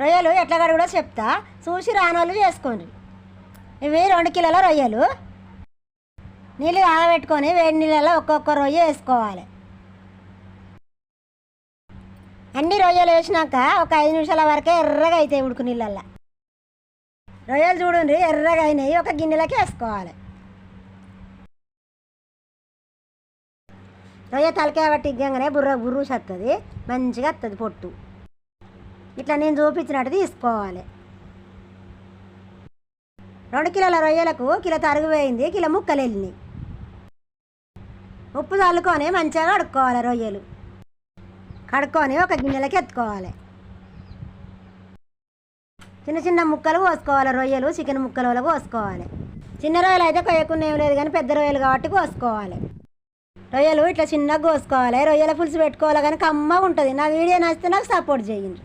రొయ్యలు ఎట్లా కూడా చెప్తా. చూసి రానోళ్ళు చేసుకోండి. ఇవి రెండు కిలోల రొయ్యలు. నీళ్ళు ఆగబెట్టుకొని వేడి నీళ్ళలో ఒక్కొక్క రొయ్య వేసుకోవాలి. అన్ని రొయ్యలు వేసినాక ఒక ఐదు నిమిషాల వరకే ఎర్రగా అవుతాయి ఉడుకు నీళ్ళల్లో. రొయ్యలు చూడండి ఎర్రగా అయినాయి. ఒక గిన్నెలకి వేసుకోవాలి. రొయ్య తలకాయ బట్టి ఇగ్గంగానే బుర్ర బుర్రు వస్తుంది మంచిగా వస్తుంది పొట్టు. ఇట్లా నేను చూపించినట్టు తీసుకోవాలి. రెండు కిలోల రొయ్యలకు కిలో తరుగు వేయింది కిలో ముక్కలు వెళ్ళినాయి. ఉప్పు చల్లుకొని మంచిగా కడుక్కోవాలి రొయ్యలు. కడుక్కొని ఒక గిన్నెలకి ఎత్తుకోవాలి. చిన్న చిన్న ముక్కలు కోసుకోవాలి రొయ్యలు చికెన్ ముక్కలు కోసుకోవాలి. చిన్న రొయ్యలు అయితే కొయ్యకుండా ఏం లేదు కానీ పెద్ద రొయ్యలు కాబట్టి కోసుకోవాలి. రొయ్యలు ఇట్లా చిన్నగా కోసుకోవాలి రొయ్యల పులుసు పెట్టుకోవాలి కానీ కమ్మగా ఉంటుంది. నా వీడియో నచ్చితే నాకు సపోర్ట్ చేయండి.